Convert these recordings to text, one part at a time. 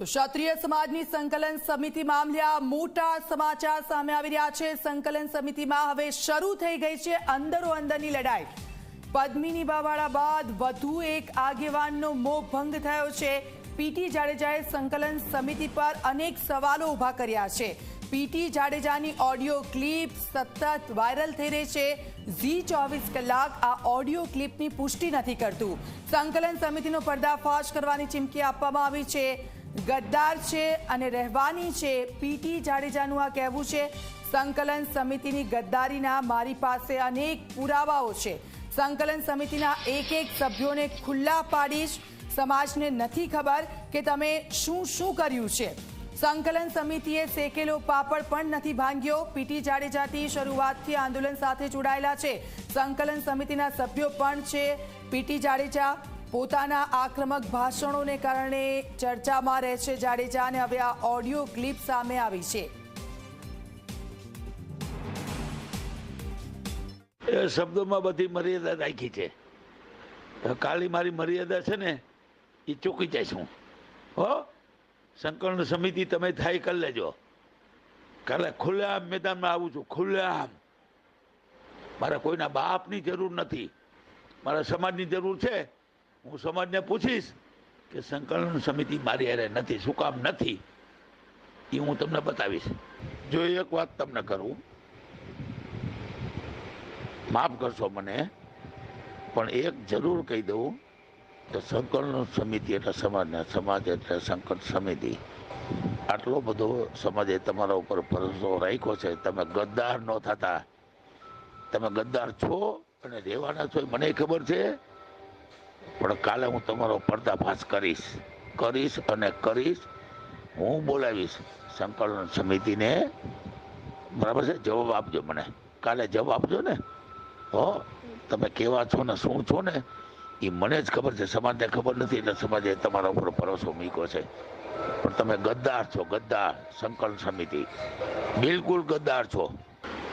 તો ક્ષત્રિય સમાજની સંકલન સમિતિ મામલે મોટા સમાચાર સામે આવી રહ્યા છે. સંકલન સમિતિમાં હવે શરૂ થઈ ગઈ છે અંદરો અંદરની લડાઈ. પદ્મિની બાવાળા બાદ વધુ એક આગેવાનનો મોહ ભંગ થયો છે. પીટી જાડેજાએ સંકલન સમિતિ પર અનેક સવાલો ઊભા કર્યા છે. પીટી જાડેજાની ઓડિયો ક્લિપ સતત વાયરલ થઈ રહી છે. ઝી ચોવીસ કલાક આ ઓડિયો ક્લિપની પુષ્ટિ નથી કરતું. સંકલન સમિતિનો પર્દાફાશ કરવાની ચીમકી આપવામાં આવી છે. ગદ્દાર છે અને રહેવાની છે. પીટી જાડેજાનું આ કહેવું છે, સંકલન સમિતિની ગદ્દારીના મારી પાસે અનેક પુરાવાઓ છે. સંકલન સમિતિના એક એક સભ્યોને ખુલ્લા પાડીશ. સમાજને નથી ખબર કે તમે શું શું કર્યું છે. સંકલન સમિતિએ શેકેલો પાપડ પણ નથી ભાંગ્યો. પીટી જાડેજાથી શરૂઆતથી આંદોલન સાથે જોડાયેલા છે. સંકલન સમિતિના સભ્યો પણ છે. પીટી જાડેજા પોતાના આક્રમક ભાષણોને કારણે ચર્ચામાં રહે છે જાડેજા અને હવે આ ઓડિયો ક્લિપ સામે આવી છે. એ શબ્દોમાં બધી મર્યાદા રાખી છે. કાલી મારી મર્યાદા છે ને એ ચૂકી જઈશ હું. હો? સંકલન સમિતિ તમે થાય કરી લેજો. કાલે ખુલ્લેઆમ મેદાનમાં આવું છું, ખુલ્લેઆમ. મારા કોઈના બાપની જરૂર નથી. મારા સમાજની જરૂર છે. હું સમાજને પૂછીશ કે સંકલન સમિતિ મારી અરે નથી, શું કામ નથી? એ હું તમને બતાવીશ. જો એક વાત તમને કરું, માફ કરશો મને, પણ એક જરૂર કહી દઉં તો સંકલન સમિતિ એટલે સમાજને, સમાજ એટલે સંકલન સમિતિ. આટલો બધો સમાજે તમારા ઉપર ભરોસો રાખ્યો છે, તમે ગદ્દાર ન થતા. તમે ગદ્દાર છો અને રહેવાના છો મને ખબર છે. પણ કાલે હું તમારો પર્દાફાશ કરીશ. કરીશ અને કરીશ. હું બોલાવીશ સંકલન સમિતિને. બરાબર છે? જવાબ આપજો મને. કાલે જવાબ આપજો ને? હો? તમે કેવા છો ને શું છો ને? એ મને જ ખબર છે. સમાજને ખબર નથી એટલે સમાજે તમારા ઉપર ભરોસો મૂક્યો છે. પણ તમે ગદ્દાર છો, ગદ્દાર સંકલન સમિતિ. બિલકુલ ગદ્દાર છો.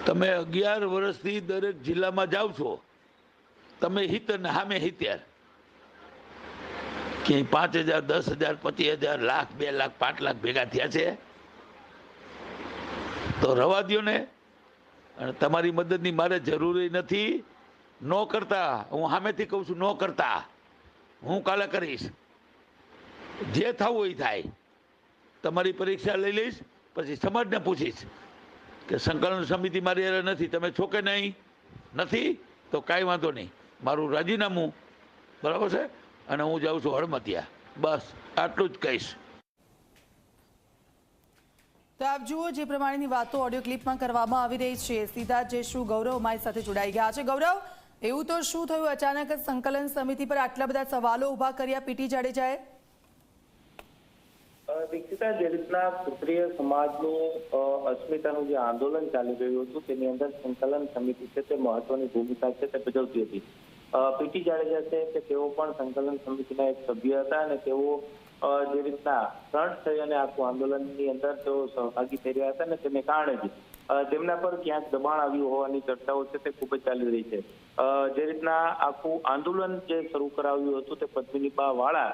તમે અગિયાર વર્ષથી દરેક જિલ્લામાં જાઓ છો. તમે હિત ને સામે હિત્યાર. ક્યાંય પાંચ હજાર, દસ હજાર, પચીસ હજાર, લાખ, બે લાખ, પાંચ લાખ ભેગા થયા છે. તો રવા દો ને અને તમારી મદદની મારે જરૂરી નથી. ન કરતા, હું સામેથી કહું છું, ન કરતા. હું કાલે કરીશ. જે થવું એ થાય. તમારી પરીક્ષા લઈ લઈશ, પછી સમાજને પૂછીશ કે સંકલન સમિતિ મારી હારે નથી, તમે છો કે નહીં? નથી? તો કાંઈ વાંધો નહીં. મારું રાજીનામું. બરાબર છે? અને હું જાઉં છું હળમતિયા. બસ આટલું જ કહીશ. તો આપ જુઓ જે પ્રમાણેની વાતો ઓડિયો ક્લિપમાં કરવામાં આવી રહી છે સીધા જે શું ગૌરવ અમારી સાથે જોડાઈ ગયા છે. ગૌરવ એવું તો શું થયું? અચાનક જ સંકલન સમિતિ પર આટલા બધા સવાલો ઊભા કર્યા પીટી જાડેજાએ? દીક્ષિતા જે રીતના ક્ષત્રિય સમાજનું અ, અસ્મિતાનું જે આંદોલન ચાલી રહ્યું હતું તેની અંદર સંકલન સમિતિ છે તે મહત્વની ભૂમિકા છે તે ભજવતી હતી. પીટી જાડેજા છે કે તેઓ પણ સંકલન સમિતિના એક સભ્ય હતા અને તેઓ જે રીતના ફ્રન્ટ થઈ અને આખું આંદોલનની અંદર તેઓ સહભાગી થઈ રહ્યા હતા અને તેને કારણે જ તેમના પર ક્યાંક દબાણ આવ્યું હોવાની ચર્ચાઓ છે તે ખૂબ જ ચાલી રહી છે. જે રીતના આખું આંદોલન જે શરૂ કરાવ્યું હતું તે પદ્મિની વાળા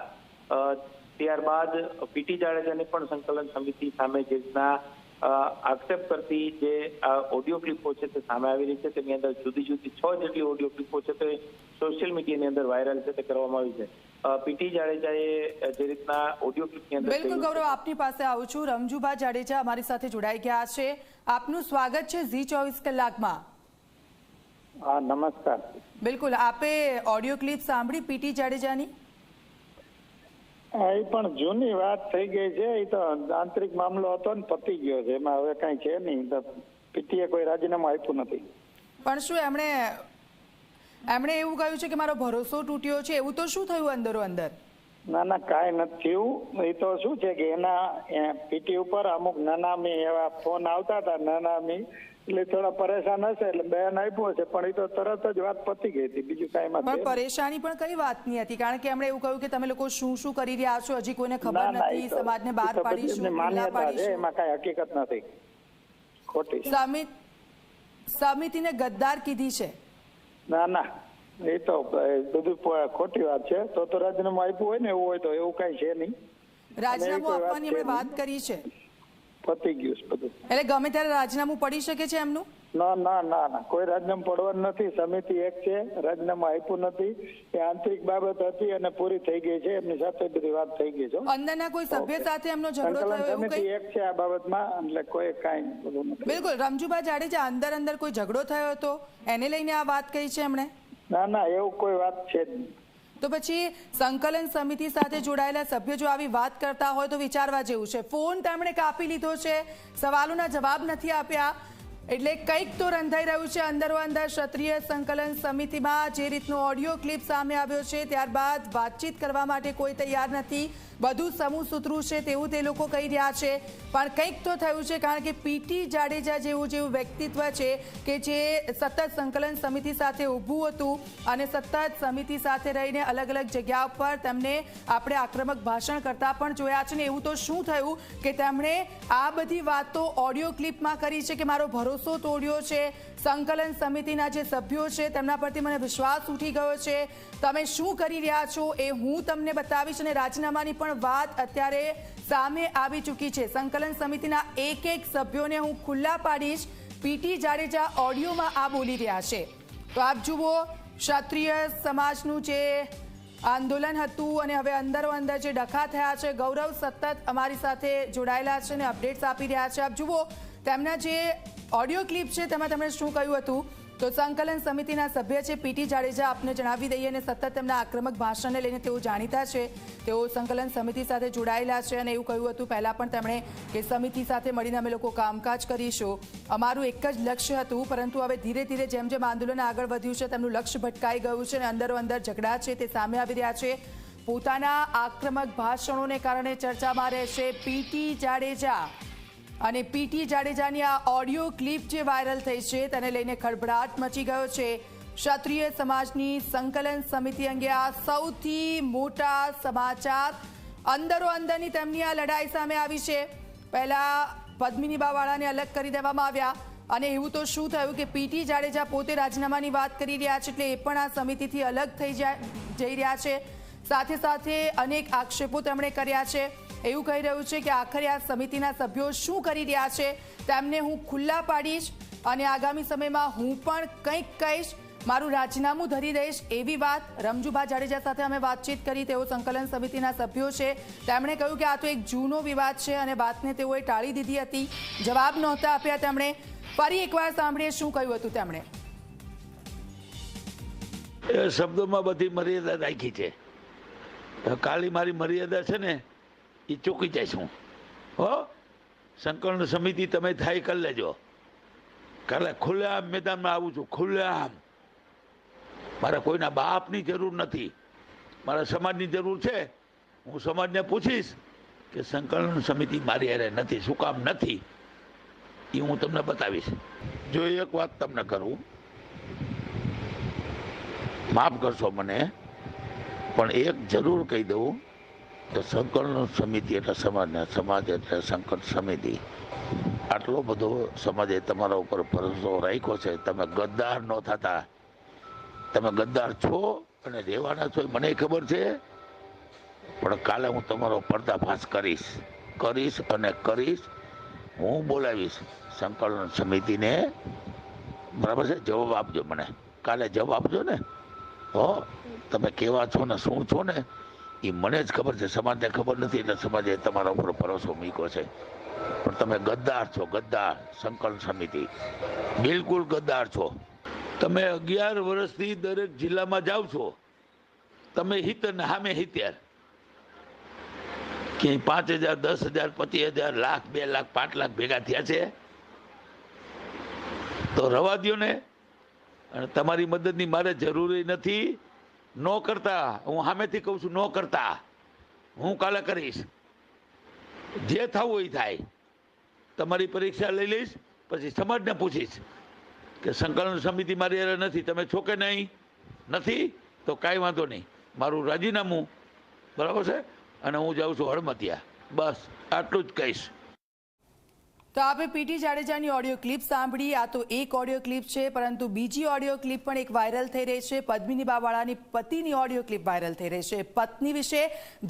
ત્યારબાદ પીટી જાડેજાની પણ સંકલન સમિતિ સામે જે રીતના આક્ષેપ કરતી જે આ ઓડિયો ક્લિપો છે તે સામે આવી રહી છે. તેની અંદર જુદી જુદી છ જેટલી ઓડિયો ક્લિપો છે તે સોશિયલ મીડિયાની અંદર વાયરલ છે તે કરવામાં આવી છે. પીટી જાડેજાએ જે રીતના ઓડિયો ક્લિપની અંદર બિલકુલ ગૌરવ આપની પાસે આવું છું. રમજુભા જાડેજા અમારી સાથે જોડાઈ ગયા છે. આપનું સ્વાગત છે ઝી ચોવીસ કલાકમાં. હા નમસ્કાર. બિલકુલ. આપે ઓડિયો ક્લિપ સાંભળી પીટી જાડેજાની? એ પણ જૂની વાત થઈ ગઈ છે. એ તો આંતરિક મામલો હતો ને પતી ગયો છે. એમાં હવે કઈ છે નહીં. તો પીટીએ કોઈ રાજીનામું આપ્યું નથી. પણ શું એમણે એમણે એવું કહ્યું છે કે મારો ભરોસો તૂટ્યો છે? એવું તો શું થયું અંદરો અંદર? ના ના કાંઈ નથી થયું. એ તો શું છે કે એના પીટી ઉપર અમુક નાનામી એવા ફોન આવતા હતા. નાનામી એટલે થોડા પરેશાન હશે એટલે બેન આપ્યો છે પણ એ તો તરત જ વાત પતી ગઈ હતી બીજું કઈ પણ પરેશાની પણ કઈ વાતની હતી કારણ કે એમણે એવું કહ્યું કે તમે લોકો શું શું કરી રહ્યા છો હજી કોઈને ખબર નથી સમાજને બહાર પાડીશું માન્યતા છે એમાં કઈ હકીકત નથી. ખોટી સમિતિને ગદ્દાર કીધી છે. ના ના એ તો બધું ખોટી વાત છે. તો તો રાજીનામું આપ્યું હોય ને એવું હોય તો એવું કઈ છે નહીં. રાજીનામું આપવાની એમણે વાત કરી છે. પતી ગયું છે બધું. એટલે ગમે ત્યારે રાજીનામું પડી શકે છે એમનું? ના ના ના ના. કોઈ રાજીનામું પડવાનું નથી. સમિતિ એક છે. રાજીનામું આપ્યું નથી. એ આંતરિક બાબત હતી અને પૂરી થઈ ગઈ છે. એમની સાથે બધી વાત થઈ ગઈ છે. અંદરના કોઈ સભ્ય સાથે એમનો ઝઘડો થયો એવું કંઈ? એક છે આ બાબતમાં. એટલે કોઈ કાંઈ બધું નથી. બિલકુલ. રમજુભા જાડેજા અંદર અંદર કોઈ ઝઘડો થયો હતો? એને લઈને આ વાત કહી છે એમણે? ના ના. એવું કોઈ વાત છે જ નહીં. તો પછી સંકલન સમિતિ સાથે જોડાયેલા સભ્યો જો આવી વાત કરતા હોય તો વિચારવા જેવું છે. ફોન તેમણે કાપી લીધો છે. સવાલોના જવાબ નથી આપ્યા. એટલે કંઈક તો રંધાઈ રહ્યું છે અંદરો અંદર. ક્ષત્રિય સંકલન સમિતિમાં જે રીતનો ઓડિયો ક્લિપ સામે આવ્યો છે, ત્યારબાદ વાતચીત કરવા માટે કોઈ તૈયાર નથી. બધું સમૂહ સૂત્રું છે તેવું તે લોકો કહી રહ્યા છે. પણ કંઈક તો થયું છે, કારણ કે પીટી જાડેજા જેવું જેવું વ્યક્તિત્વ છે કે જે સતત સંકલન સમિતિ સાથે ઊભું હતું અને સતત સમિતિ સાથે રહીને અલગ અલગ જગ્યા પર તેમને આપણે આક્રમક ભાષણ કરતા પણ જોયા છે ને એવું તો શું થયું કે તેમણે આ બધી વાતો ઓડિયો ક્લિપમાં કરી છે કે મારો ભરોસો તોડ્યો છે, સંકલન સમિતિના જે સભ્યો છે તેમના પરથી મને વિશ્વાસ ઉઠી ગયો છે. તમે શું કરી રહ્યા છો એ હું તમને બતાવીશ અને રાજીનામાની પણ વાત અત્યારે સામે આવી ચૂકી છે. સંકલન સમિતિના એક એક સભ્યોને હું ખુલ્લા પાડીશ. પીટી જાડેજા ઓડિયોમાં આ બોલી રહ્યા છે. તો આપ જુઓ, ક્ષત્રિય સમાજનું જે આંદોલન હતું અને હવે અંદરો અંદર જે ડખા થયા છે, ગૌરવ સતત અમારી સાથે જોડાયેલા છે અને અપડેટ્સ આપી રહ્યા છે. આપ જુઓ તેમના જે ઓડિયો ક્લિપ છે, તેમાં તેમણે શું કહ્યું હતું? તો સંકલન સમિતિના સભ્ય છે પીટી જાડેજા, આપને જણાવી દઈએ અને સતત તેમના આક્રમક ભાષણને લઈને તેઓ જાણીતા છે. તેઓ સંકલન સમિતિ સાથે જોડાયેલા છે અને એવું કહ્યું હતું. પહેલાં પણ તેમણે કે સમિતિ સાથે મળીને અમે લોકો કામકાજ કરીશું. અમારું એક જ લક્ષ્ય હતું, પરંતુ હવે ધીરે ધીરે જેમ જેમ આંદોલન આગળ વધ્યું છે, તેમનું લક્ષ્ય ભટકાઈ ગયું છે અને અંદરો અંદર ઝઘડા છે, તે સામે આવી રહ્યા છે. પોતાના આક્રમક ભાષણોને કારણે ચર્ચામાં રહેશે પીટી જાડેજા. અને પીટી જાડેજાની આ ઓડિયો ક્લિપ જે વાયરલ થઈ છે, તેને લઈને ખળભળાટ મચી ગયો છે. ક્ષત્રિય સમાજની સંકલન સમિતિ અંગે આ સૌથી મોટા સમાચાર અંદરો અંદરની તેમની આ લડાઈ સામે આવી છે. પહેલા પદ્મિની બાવાળાને અલગ કરી દેવામાં આવ્યા અને એવું તો શું થયું કે પીટી જાડેજા પોતે રાજીનામાની વાત કરી રહ્યા છે એટલે એ પણ આ સમિતિથી અલગ થઈ જઈ રહ્યા છે. સાથે સાથે અનેક આક્ષેપો તેમણે કર્યા છે. એવું કહી રહ્યું છે કે આખરે આ સમિતિના સભ્યો શું કરી રહ્યા છે, તેમને હું ખુલ્લા પાડીશ અને આગામી સમયમાં હું પણ કંઈક કહીશ. મારું રાજીનામું ધરી દઈશ એવી વાત રમજુભા જાડેજા સાથે અમે વાતચીત કરી. તેઓ સંકલન સમિતિના સભ્યો છે. તેમણે કહ્યું કે આ તો એક જૂનો વિવાદ છે અને વાતને તેઓએ ટાળી દીધી હતી. જવાબ નહોતા આપ્યા તેમણે. ફરી એકવાર સાંભળીએ શું કહ્યું હતું તેમણે. શબ્દોમાં બધી મર્યાદા રાખી છે. કાલી મારી મર્યાદા છે ને એ ચૂકી જઈશ હું હો? સંકલન સમિતિ તમે થાય કરી લેજો. કાલે ખુલ્લેઆમ મેદાનમાં આવું છું, ખુલ્લેઆમ. મારે કોઈના બાપની જરૂર નથી. મારા સમાજની જરૂર છે. હું સમાજને પૂછીશ કે સંકલન સમિતિ મારી હારે નથી, શું કામ નથી? એ હું તમને બતાવીશ. જો એક વાત તમને કરું, માફ કરશો મને, પણ એક જરૂર કહી દઉં. તો સંકલન સમિતિ એટલે સમાજના, સમાજ એટલે સંકટ સમિતિ. આટલો બધો સમાજે તમારા ઉપર ભરોસો રાખ્યો છે. તમે ગદ્દાર ન થતા. તમે ગદ્દાર છો અને રહેવાના છો મને ખબર છે. પણ કાલે હું તમારો પર્દાફાશ કરીશ. કરીશ અને કરીશ. હું બોલાવીશ સંકલન સમિતિને. બરાબર છે? જવાબ આપજો મને. કાલે જવાબ આપજો ને. હો, તમે કેવા છો ને, શું છો ને? એ મને જ ખબર છે. સમાજને ખબર નથી એટલે સમાજે તમારા ઉપર ભરોસો મૂક્યો છે. પણ તમે ગદ્દાર છો, ગદ્દાર, સંકલન સમિતિ. બિલકુલ ગદ્દાર છો. તમે અગિયાર વર્ષથી દરેક જિલ્લામાં જાઓ છો. તમે હિત ને હામે હિત્યાર. ક્યાંય પાંચ હજાર, દસ હજાર, પચીસ હજાર, લાખ, બે લાખ, પાંચ લાખ ભેગા થયા છે? તો રવા દો ને અને તમારી મદદની મારે જરૂરી નથી ન કરતા, હું સામેથી કહું છું, ન કરતા. હું કાલે કરીશ. જે થવું એ થાય. તમારી પરીક્ષા લઈ લઈશ, પછી સમાજને પૂછીશ કે સંકલન સમિતિ મારી અરે નથી, તમે છો કે નહીં? નથી? તો કાંઈ વાંધો નહીં. મારું રાજીનામું, બરાબર છે? અને હું જાઉં છું હળમતિયા. બસ, આટલું જ કહીશ. તો આપણે પીટી જાડેજાની ઓડિયો ક્લિપ સાંભળી. આ તો એક ઓડિયો ક્લિપ છે, પરંતુ બીજી ઓડિયો ક્લિપ પણ એક વાયરલ થઈ રહી છે. પદ્મિની બાવાળાની પતિની ઓડિયો ક્લિપ વાયરલ થઈ રહી છે. પત્ની વિશે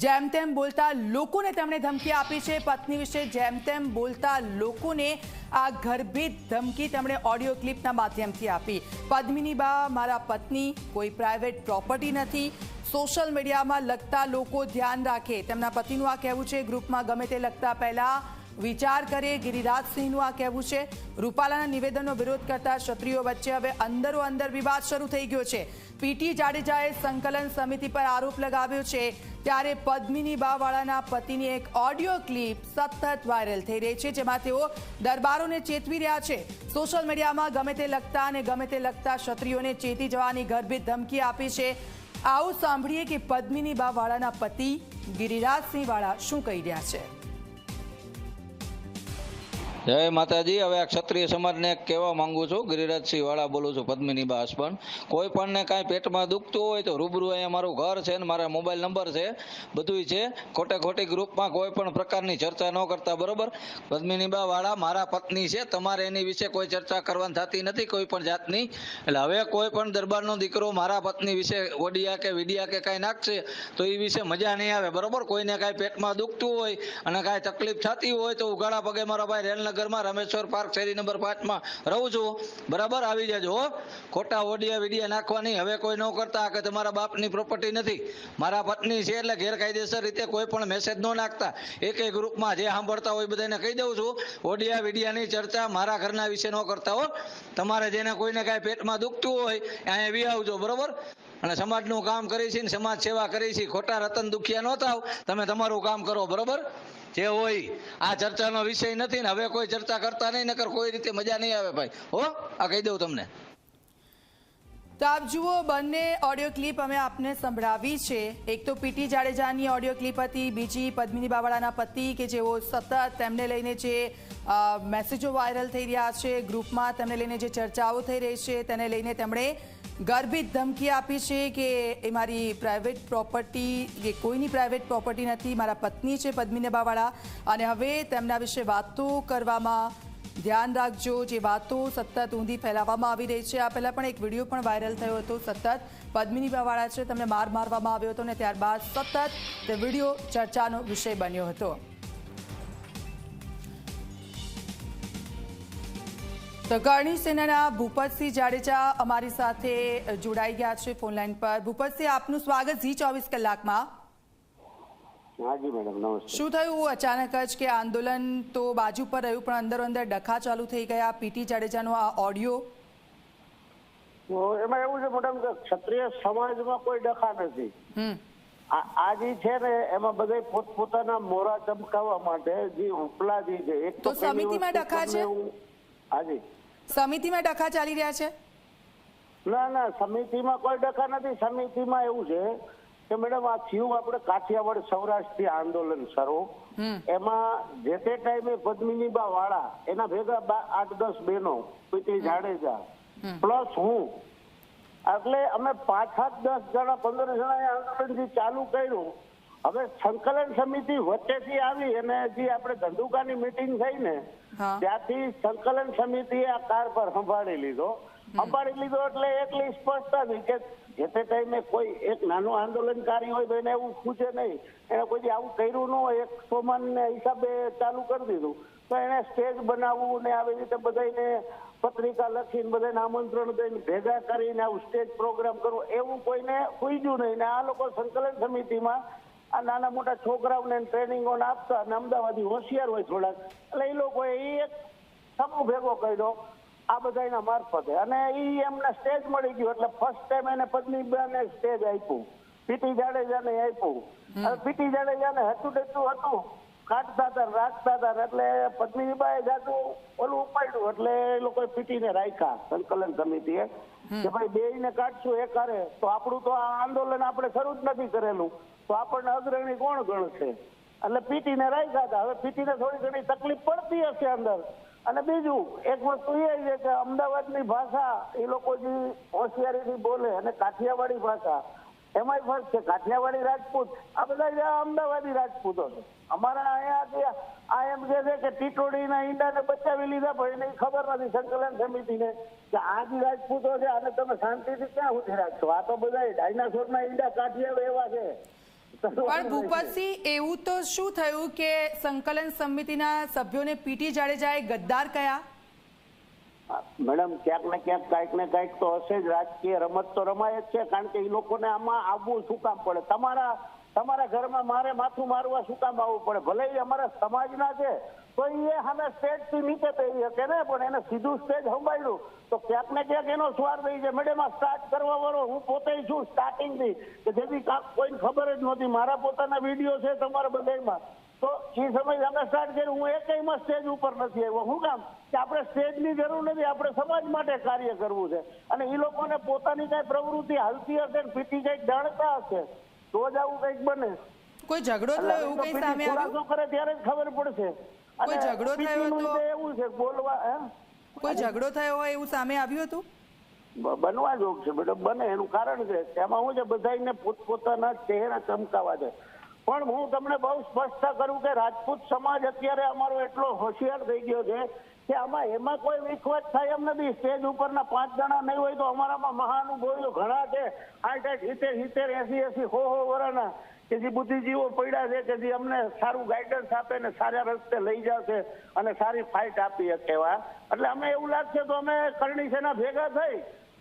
જેમ તેમ બોલતા લોકોને તેમણે ધમકી આપી છે. પત્ની વિશે જેમ તેમ બોલતા લોકોને આ ગર્ભિત ધમકી તેમણે ઓડિયો ક્લિપના માધ્યમથી આપી. પદ્મિની બા, મારા પત્ની, કોઈ પ્રાઇવેટ પ્રોપર્ટી નથી. સોશિયલ મીડિયામાં લગતા લોકો ધ્યાન રાખે. તેમના પતિનું આ કહેવું છે ગ્રુપમાં ગમે તે લગતા પહેલા વિચાર કરે ગિરિરાજસિંહનું આ કહેવું છે. રૂપાલાના નિવેદનનો વિરોધ કરતા ક્ષત્રિયો વચ્ચે હવે અંદરો અંદર વિવાદ શરૂ થઈ ગયો છે. પીટી જાડેજાએ સંકલન સમિતિ પર આરોપ લગાવ્યો છે ત્યારે પદ્મિની બાવાળાના પતિની એક ઓડિયો ક્લિપ સતત વાયરલ થઈ રહી છે, જેમાં તેઓ દરબારોને ચેતવી રહ્યા છે. સોશિયલ મીડિયામાં ગમે તે લગતા અને ગમે તે લગતા ક્ષત્રિયોને ચેતી જવાની ગર્ભિત ધમકી આપી છે. આવું સાંભળીએ કે પદ્મિની બાવાળાના પતિ ગિરિરાજસિંહ વાળા શું કહી રહ્યા છે. જય માતાજી. હવે આ ક્ષત્રિય સમાજને કહેવા માંગુ છું. ગિરિરાજસિંહ વાળા બોલું છું, પદ્મિની બા હસબન્ડ કોઈ પણને કાંઈ પેટમાં દુખતું હોય તો રૂબરૂ અહીંયા મારું ઘર છે ને મારા મોબાઈલ નંબર છે. બધુંય છે. ખોટે ખોટી ગ્રુપમાં કોઈ પણ પ્રકારની ચર્ચા ન કરતા, બરોબર? પદ્મિની બા વાળા, મારા પત્ની છે. તમારે એની વિશે કોઈ ચર્ચા કરવાની થતી નથી, કોઈ પણ જાતની. એટલે હવે કોઈ પણ દરબારનો દીકરો મારા પત્ની વિશે ઓડિયા કે વિડિયા કે કાંઈ નાખશે, તો એ વિશે મજા નહીં આવે, બરોબર? કોઈને કાંઈ પેટમાં દુખતું હોય અને કાંઈ તકલીફ થતી હોય તો ઉઘાડા પગે મારા ભાઈ રેલનગરમાં રમેશ્વર પાર્ક શેરી નંબર પાંચમાં રહું છું. બરાબર? આવી જજો ખોટા ઓડિયા વિડિયા નાખવાની હવે કોઈ ન કરતા કે તમારા બાપની પ્રોપર્ટી નથી. મારા પત્ની છે એટલે ગેરકાયદેસર રીતે કોઈ પણ મેસેજ ન નાખતા. એક એક ગ્રુપમાં જે સાંભળતા હોય બધાને કહી દઉં છું. ઓડિયા વિડિયાની ચર્ચા મારા ઘરના વિશે ન કરતા હો. તમારે જેને કોઈને કાંઈ પેટમાં દુખતું હોય અહીંયા વી આવજો, બરાબર? અને સમાજનું કામ કરી છે સમાજ સેવા કરી છે ખોટા રતન દુખિયા ન થાવ. તમે તમારું કામ કરો, બરોબર? જે હોય, આ ચર્ચાનો વિષય નથી ને, હવે કોઈ ચર્ચા કરતા નહીં, નકર કોઈ રીતે મજા નહીં આવે ભાઈ. હો? આ કહી દઉં તમને. તો આપ જુઓ, બંને ઓડિયો ક્લિપ અમે આપને સંભળાવી છે. એક તો પીટી જાડેજાની ઓડિયો ક્લિપ હતી, બીજી પદ્મિની બાવાળાના પતિ કે જેઓ સતત તેમને લઈને જે મેસેજો વાયરલ થઈ રહ્યા છે ગ્રુપમાં તેમને લઈને જે ચર્ચાઓ થઈ રહી છે, તેને લઈને તેમણે ગર્ભિત ધમકી આપી છે કે એ મારી પ્રાઇવેટ પ્રોપર્ટી કે કોઈની પ્રાઇવેટ પ્રોપર્ટી નથી, મારા પત્ની છે પદ્મિની બાવાળા. અને હવે તેમના વિશે વાતો કરવામાં ધ્યાન રાખજો. જે વાતો સતત ઊંધી ફેલાવવામાં આવી રહી છે, આ પહેલાં પણ એક વીડિયો પણ વાયરલ થયો હતો. સતત પદ્મિનીબાવાળા છે, તેમને માર મારવામાં આવ્યો હતો અને ત્યારબાદ સતત તે વીડિયો ચર્ચાનો વિષય બન્યો હતો. તો કરણી સેનાના ભૂપતસિંહ જાડેજા અમારી સાથે જોડાઈ ગયા છે ફોનલાઈન પર. ભૂપતસિંહ, આપનું સ્વાગત ઝી ચોવીસ કલાકમાં. હાજી મેડમ નમસ્તે. શું થયું? અચાનક જ કે આંદોલન તો બાજુ પર રહ્યું પણ અંદર અંદર ડખા ચાલુ થઈ ગયા પીટી જાડેજાનો આ ઓડિયો? એમાં એવું છે મેડમ કે ક્ષત્રિય સમાજમાં કોઈ ડખા નથી. આજે છે ને એમાં બધા પોતપોતાના મોરા ચમકાવવા માટે જે ઉપલા જે છે એક તો સમિતિમાં ડખા છે? હાજી. સમિતિમાં ડખા ચાલી રહ્યા છે? ના ના સમિતિમાં કોઈ ડખા નથી. સમિતિમાં એવું છે કે મેડમ આ થયું આપણે કાઠિયાવાડ સૌરાષ્ટ્રીય આંદોલન શરૂ. એમાં જે તે ટાઈમે પદ્મિનીબા વાળા એના ભેગા બા- આઠ દસ બહેનો પીટી જાડેજા. પ્લસ હું. એટલે અમે પાંચ સાત દસ જણા પંદર જણાએ આંદોલનથી ચાલુ કર્યું. હવે સંકલન સમિતિ વચ્ચેથી આવી અને જે આપણે ધંધુકાની મીટિંગ થઈ ને ત્યાંથી સંકલન સમિતિએ આ કાર પર સંભાળી લીધો. સંભાળી લીધો એટલે એટલી સ્પષ્ટતા હતી કે જે ટાઈમે કોઈ એક નાનું આંદોલનકારી હોય તો એને એવું પૂછે નહીં. એને કોઈ આવું કર્યું ન હોય, એક સોમાનને હિસાબે ચાલુ કરી દીધું. તો એને સ્ટેજ બનાવવું ને આવી રીતે બધાને પત્રિકા લખીને બધાને આમંત્રણ દઈને ભેગા કરીને આવું સ્ટેજ પ્રોગ્રામ કરવો, એવું કોઈને પૂછ્યું નહીં. ને આ લોકો સંકલન સમિતિમાં આ નાના મોટા છોકરાઓને ટ્રેનિંગો આપતા અને અમદાવાદી હોશિયાર હોય થોડાક. એટલે એ લોકોએ એ એક સમૂહ ભેગો કર્યો. આ બધા એના મારફતે. અને એ એમને સ્ટેજ મળી ગયું એટલે ફર્સ્ટ ટાઈમ એને પત્નીબાને સ્ટેજ આપ્યું. પીટી જાડેજાને આપ્યું. હવે પીટી જાડેજાને હતું ડેતું હતું. કાઢતા હતા રાખતા હતા એટલે પત્નીબાએ જાતું ઓલું ઉપાડ્યું. એટલે એ લોકોએ પીટીને રાખ્યા સંકલન સમિતિએ. કે ભાઈ બે ને કાઢશું એ કરે તો આપણું તો આ આંદોલન આપણે શરૂ જ નથી કરેલું. તો આપણને અગ્રણી કોણ ગણશે? એટલે પીટીને રાખ્યા હતા. હવે પીટીને થોડી ઘણી તકલીફ પડતી હશે અંદર. અને બીજું, એક વસ્તુ એ છે કે અમદાવાદની ભાષા એ લોકો જે હોશિયારીથી બોલે અને કાઠિયાવાડી ભાષા, એમાંય ફરક છે. કાઠિયાવાડી રાજપૂત, આ બધા અમદાવાદી રાજપૂતો છે. અમારા અહીંયા આ એમ કે છે કે ટીટોડીના ઈંડાને બચાવી લીધા પણ એને ખબર નથી, સંકલન સમિતિને, કે આ જે રાજપૂતો છે આને તમે શાંતિથી ક્યાં સુધી રાખશો? આ તો બધા ડાયનાસોરના ઈંડા આવે એવા છે. પણ ભૂપતસિંહ એવું તો શું થયું કે સંકલન સમિતિના સભ્યોને પીટી જાડેજાએ ગદ્દાર કયા? મેડમ ક્યાંક ને ક્યાંક કાંઈક ને કાંઈક તો હશે જ. રાજકીય રમત તો રમાય જ છે કારણ કે એ લોકોને આમાં આવવું શું કામ પડે? તમારા તમારા ઘરમાં મારે માથું મારવા શું કામ આવવું પડે? ભલે એ અમારા સમાજના છે તો એ હવે સ્ટેજથી નીચે થઈ શકે ને પણ એને સીધું સ્ટેજ સંભાળ્યું. તો ક્યાંક ને ક્યાંક એનો સ્વાર થઈ છે. મેડમ આ સ્ટાર્ટ કરવા વાળો હું પોતે છું સ્ટાર્ટિંગથી. કે જેથી કોઈને ખબર જ નહોતી. મારા પોતાના વીડિયો છે તમારા બધામાં તો એ સમય અમે સ્ટાર્ટ કર્યું. હું એકમાં સ્ટેજ ઉપર નથી આવ્યો. શું કામ? કે આપણે સ્ટેજની જરૂર નથી. આપણે સમાજ માટે કાર્ય કરવું છે. અને એ લોકોને પોતાની કઈ પ્રવૃત્તિ હાલતી હશે પીટી કંઈક જાણતા હશે તો જ આવું કંઈક બને. કોઈ ઝઘડો થયો એવું કઈ સામે આવ્યું? કરે ત્યારે જ ખબર પડશે. કોઈ ઝઘડો થયો હતો એવું છે બોલવા હે? કોઈ ઝઘડો થયો હોય એવું સામે આવ્યું હતું? બનવા જોગ છે બેટા બને એનું કારણ છે. એમાં હું છે બધાને પોતપોતાના ચહેરા ચમકાવા દે પણ હું તમને બહુ સ્પષ્ટતા કરું કે રાજપૂત સમાજ અત્યારે અમારો એટલો હોશિયાર થઈ ગયો છે કે આમાં એમાં કોઈ વિખવત થાય એમ નથી. સ્ટેજ ઉપરના પાંચ જણા નહીં હોય તો અમારામાં મહાનુભવીઓ ઘણા છે. આઠ આઠ સિત્તેર સિત્તેર એસી એસી હો હો વર્ષના કે જે બુદ્ધિજીવો પડ્યા છે કે જે અમને સારું ગાઈડન્સ આપે ને સારા રસ્તે લઈ જશે અને સારી ફાઇટ આપી શકે એવા. એટલે અમે એવું લાગશે તો અમે કરણી સેના ભેગા થઈ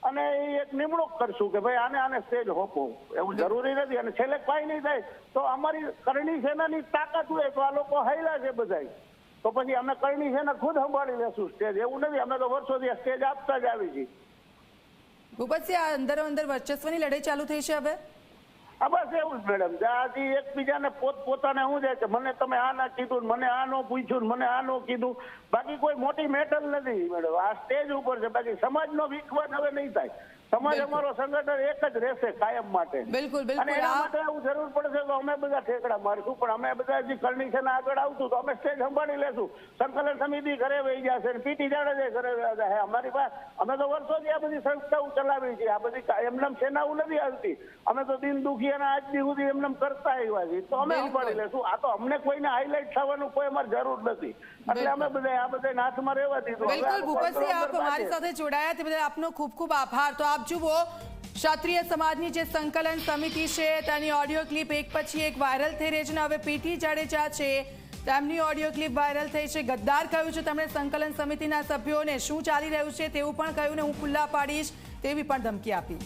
અને એ એક નિમણૂક કરશું કે ભાઈ આને આને સ્ટેજ હોપો એવું જરૂરી નથી અને છેલ્લે કઈ નહીં થાય તો અમારી કરણી સેનાની તાકાત હોય તો આ લોકો હાયલા છે બધાય. તો પછી અમે કરણી સેના ખુદ સંભાળી લેશું સ્ટેજ એવું નથી, અમે તો વર્ષોથી સ્ટેજ આપતા જ આવી છીએ. ભૂપતસિંહ અંદરો અંદર વર્ચસ્વની લડાઈ ચાલુ થઈ છે હવે? આ બસ એવું જ મેડમ. આથી એકબીજાને પોત પોતાને શું છે કે મને તમે આ ના કીધું મને આ નો પૂછ્યું મને આ નો કીધું. બાકી કોઈ મોટી મેટર નથી મેડમ. આ સ્ટેજ ઉપર છે. બાકી સમાજનો વિખવાદ હવે નહીં થાય. સમાજ અમારો સંગઠન એક જ રહેશે કાયમ માટે. બિલકુલ, બિલકુલ. અને એના માટે એવું જરૂર પડશે તો અમે બધા ઠેકડા મારશું પણ અમે બધા જે છે આગળ આવતું તો અમે સ્ટેજ સંભાળી લેશું. સંકલન સમિતિ ઘરે વહી જશે ને પીટી જાડેજા ઘરે જશે. અમારી પાસે અમે તો વર્ષોથી આ બધી સંસ્થાઓ ચલાવી છે. આ બધી એમનેમ સેનાઓ નથી આવતી. અમે તો દિન દુખી અને આજ દી સુધી એમનેમ કરતા આવ્યા છીએ. તો અમે સંભાળી લેશું. આ તો અમને કોઈને હાઇલાઇટ થવાનું કોઈ અમારે જરૂર નથી. એટલે અમે બધા આ બધા નાથમાં રહેવા દીધું. બિલકુલ ભૂપતસિંહ આપ અમારી સાથે જોડાયા. તે બદલ આપનો ખૂબ ખૂબ આભાર. તો જુઓ, ક્ષત્રિય સમાજની જે સંકલન સમિતિ છે, તેની ઓડિયો ક્લિપ એક પછી એક વાયરલ થઈ રહી છે અને હવે પીટી જાડેજા છે, તેમની ઓડિયો ક્લિપ વાયરલ થઈ છે. ગદ્દાર કહ્યું છે તેમણે સંકલન સમિતિના સભ્યોને શું ચાલી રહ્યું છે તેવું પણ કહ્યું ને હું ખુલ્લા પાડીશ તેવી પણ ધમકી આપી.